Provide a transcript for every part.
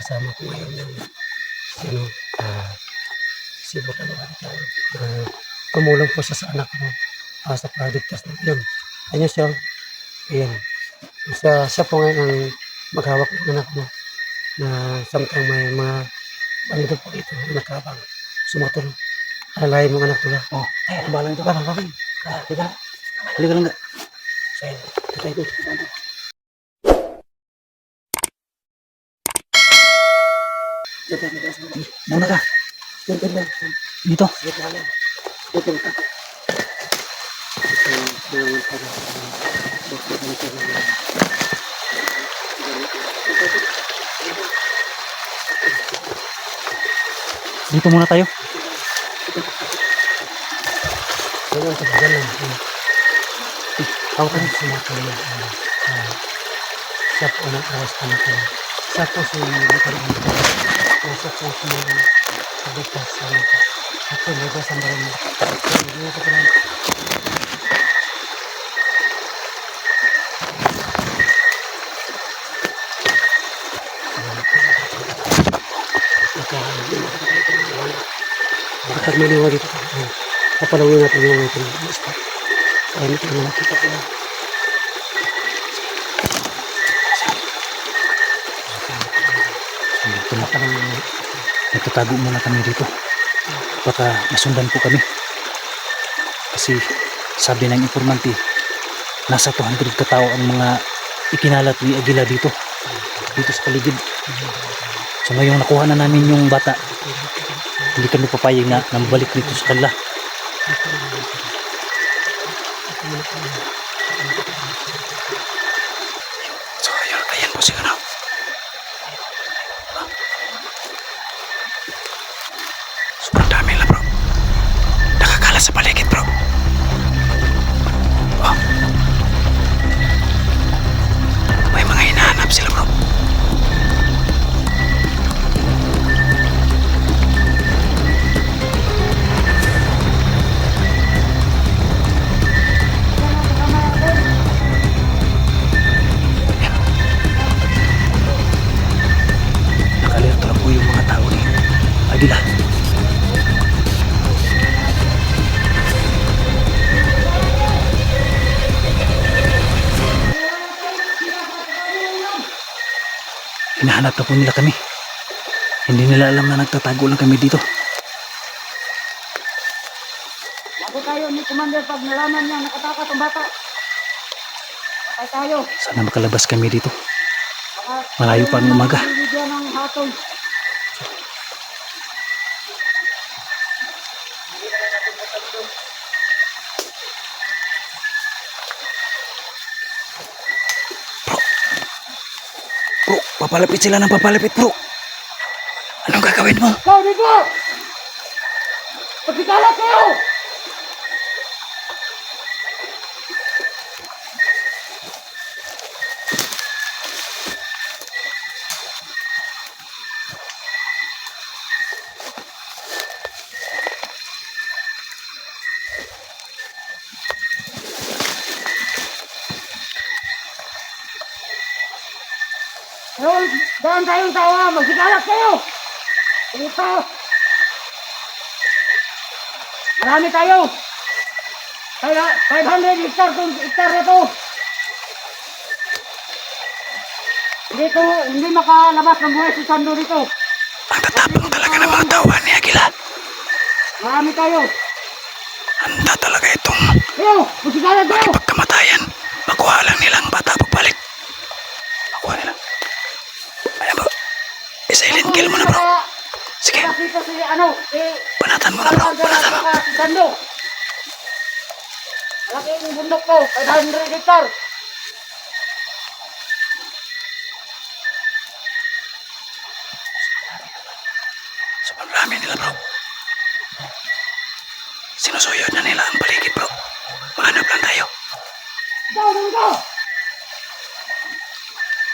kasama ko ngayon yung ano, ah, si Bukaluan. Uh, tumulong po siya sa anak ko ah, sa project test na yun. Ano siya? Ayan. Siya, siya po ngayon ang maghawak ng anak mo na samtang may mga ano po dito, nakabang, sumatulong. Alalayan mo anak ko. Oh, ay, ano ba lang ito? Bakang. Ah, Halika lang. Halika lang. So, ayan. Tatay ko. Muna ka. Dito. Dito muna tayo. Ganyan sa ganyan. Ako kan sumatulong. Ah, siya po ang awas ka natin. Siya po si Bukaluan. Siya po si Sabigkas sa ano po. Ako, Lagos ang barang. Hindi ko lang. Kapag may liwa dito, papalawin natin yung ating spot. Ayun ito na nakita ko. Dito na parang nagtatago muna kami dito. Baka masundan po kami. Kasi sabi ng informanti, nasa 200 katao ang mga ikinalat ni Aguila dito. Dito sa paligid. So ngayong nakuha na namin yung bata, hindi kami papayag na nambalik dito sa kanila. Hinahanap na po nila kami. Hindi nila alam na nagtatago lang kami dito. Ako tayo ni Commander pag nalaman niya nakatakas ang bata. Patay tayo. Sana makalabas kami dito. Malayo pa ang umaga. Ng papalapit sila ng papalapit bro. Anong gagawin mo? Ikaw dito! Pagkikalat kayo! Ngayon, daan tayong tawa, magkikalat kayo! Dito! Marami tayo! Kaya 500 hectare kung hectare na to! Dito, hindi makalabas ng buhay si Sando dito. Ang tatapang talaga ng mga tao ni Agila. Marami tayo. Handa talaga itong Kayo, magkikalat kayo! pagkamatayan. Makuha lang nilang bata pagbalik. Makuha nila. Ayan bro. I-silent kill mo na bro. Sige, banatan mo na bro. Banatan mo. Malaki yung bundok ko, 500 hectare. Sobrang dami nila bro. Sinusuyod na nila ang paligid bro. Mahanap lang tayo. Ikaw, dito!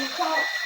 Ikaw!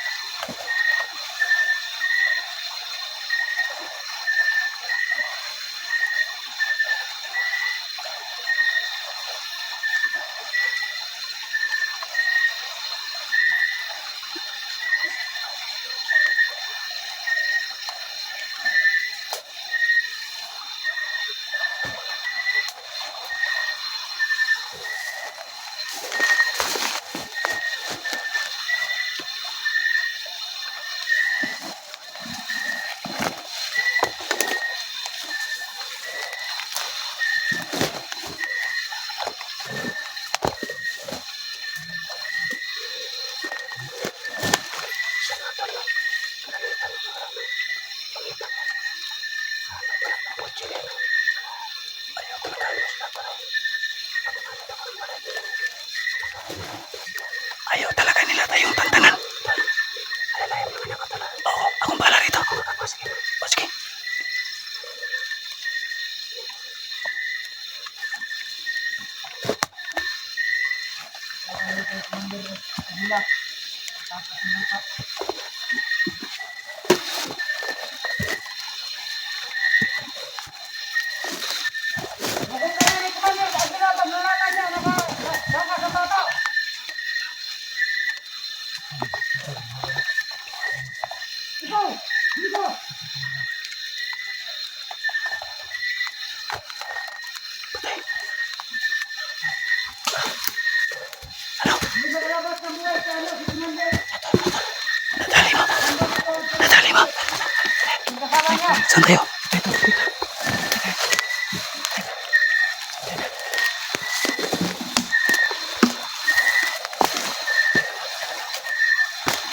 Kasama niya. Saan tayo?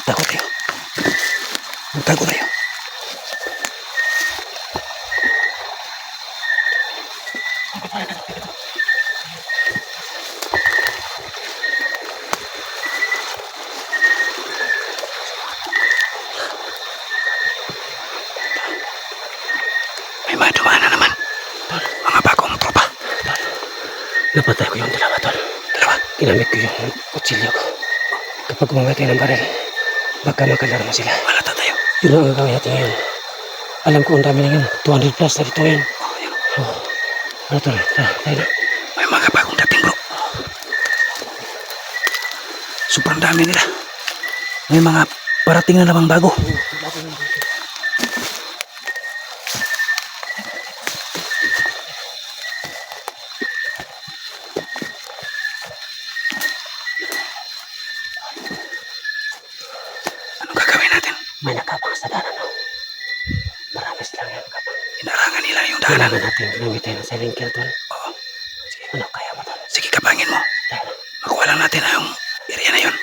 Tago tayo. Magtago tayo. Dumaan na naman. Mga bagong tropa. Napatay ko yung dalawa, tol. Dalawa. Ginamit ko yung kutsilyo ko. Kapag gumamatay ng baril, baka makalarma sila. Malata tayo. Yun ang gagawin natin ngayon. Alam ko ang dami na yun. 200 plus na dito yun. Oh, yan. Oh. Ano tol? Tara, tayo na. May mga bagong dating bro. Sobrang dami nila. May mga parating na namang bago. Anong gagawin natin? May nakapang sa danan. Oh. Marami silang yan nakapang. Inarangan nila yung daanan. Kailangan natin silent kill, tol. Oo. Sige, ano kaya mo, tol? Sige, kapangin mo. Na. Makuha lang natin ang area na yun.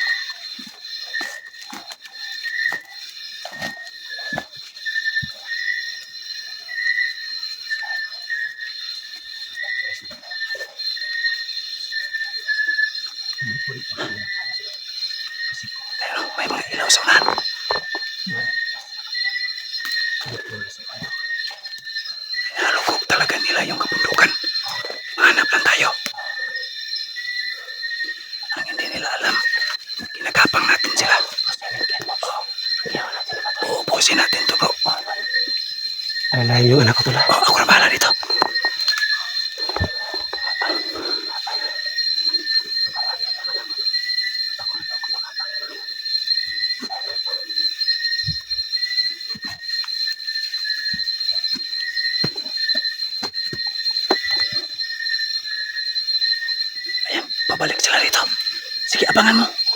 Pero may mga ilaw sa unahan. Nalugog talaga nila yung kabundukan. Mahanap lang tayo. Ang hindi nila alam, ginagapang natin sila. Silent kill mo. Oh. Kailangan natin na ba, Uubusin natin to bro. Alalayan yung anak ko, tol. ah. Oh, ako na bahala dito. Ayan, pabalik sila rito. Sige, abangan mo.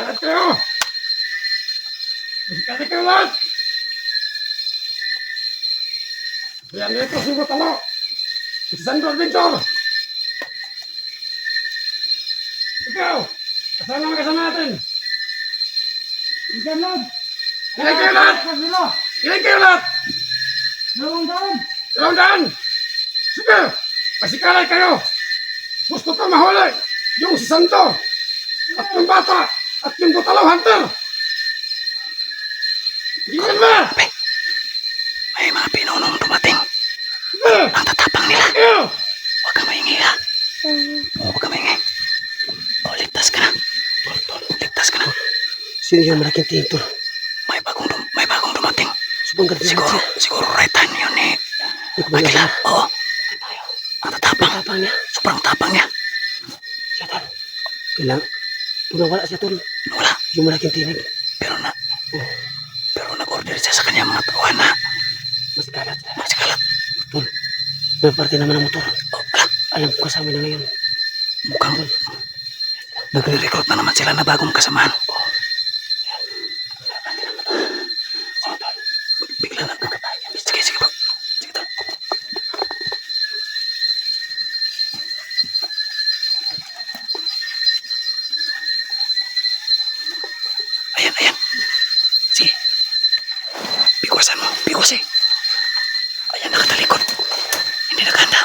Sekarang kayo! Sekarang kayo lahat! Yan dito si Butalo! Isang adventure! Ikaw! Kasama ang kasama natin! Ikan lang! Ilan kayo lahat! Ilan kayo lahat! Dalawang daan! Dalawang daan! Sige! Pasikalay kayo! Gusto ko mahuli! Yung si Santo! At yung bata! At yung Butalo Hunter! Ilan ba? Ape, may mga pinunong dumating. Sige! Ang tatapang nila. Huwag kang maingay ha. Huwag kang maingay. O, ligtas ka na. Ligtas ka na. Sino yung malaking tingin, tol? May bagong, dum may bagong dumating. Subang ganda Siguro, siguro right hand yun eh. Ko. Oo. Ang tatapang. Tapang niya. Sobrang tapang niya. Siya, tol. Kailangan. Kung nawala siya, tol. Wala. Yung malaking tinig. Pero na. Pero nag-order siya sa kanya mga tauhan na Mas kalat sila. magsikalat. May parte naman ng motor. Oh, ala, Alam ko kasama na ngayon. mukhang nagre-recruit na naman sila na bagong kasamahan. Oh, bigla lang kakatayan. Sige, sige bro. Sige tol. Ayan, ayan. kasi. Ayan, nakatalikod. Hindi nakahanda.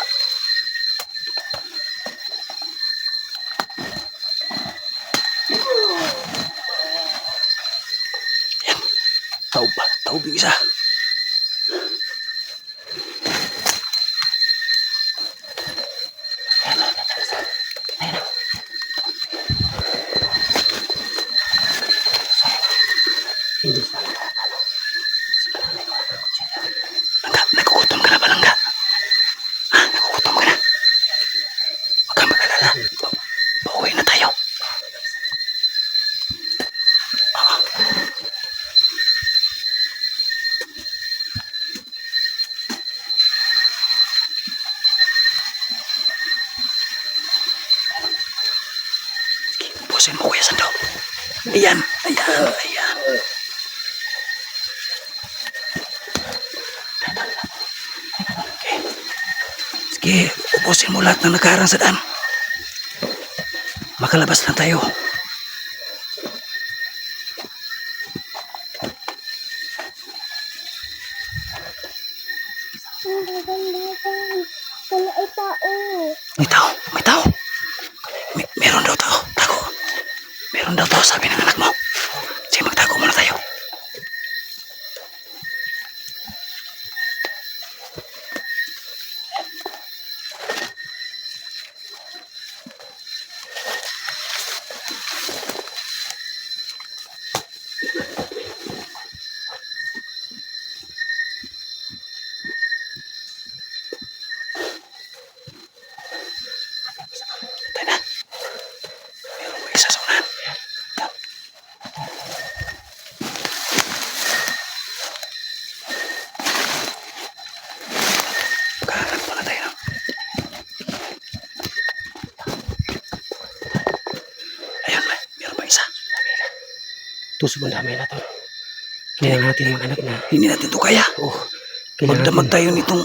Ayan. Tao ba? Tao ba yung isa? Hindi sa Langga, nagugutom ka na ba, Langga? Ha? Nagugutom ka na? Huwag kang mag-alala. Pa- Pauwi na tayo. Oo. Ubusin mo, Kuya Sando. Ayan, ayan, ayan. Okay. Sige, ubusin mo lahat ng nakaharang sa daan. Makalabas lang tayo. Wala ay tao. May tao, may tao. Daw tao, sabi ng anak mo. Sige, magtago muna tayo. Tayo na. Meron pa isa sa unahan. Yan. Magkahanap muna tayo. no? Ayun, may, meron pa isa. Tuso mo dami na to. Kailangan natin mga anak na. Hindi natin to kaya. Oh, kailangan Magdamag tayo nitong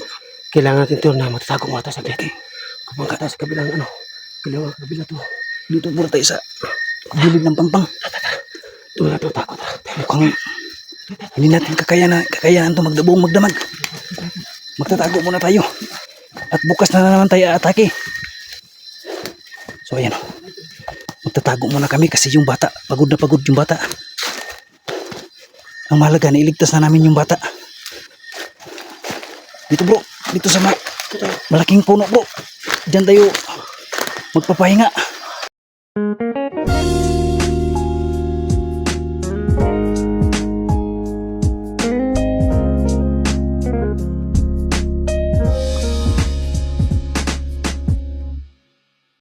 kailangan natin to na matatago muna tayo saglit. Kumunta tayo sa kabilang ano. Kabilang kabila to. dito muna tayo sa gilid ng pampang. Doon natin takot. ah. Mukhang hindi natin kakayanan, kakayanan to magdabong magdamag. Magtatago muna tayo. At bukas na naman tayo atake. So ayan. Magtatago muna kami kasi yung bata, pagod na pagod yung bata ang mahalaga nailigtas na namin yung bata. Dito bro. Dito sa ma malaking puno bro. Dyan tayo magpapahinga. Thank you.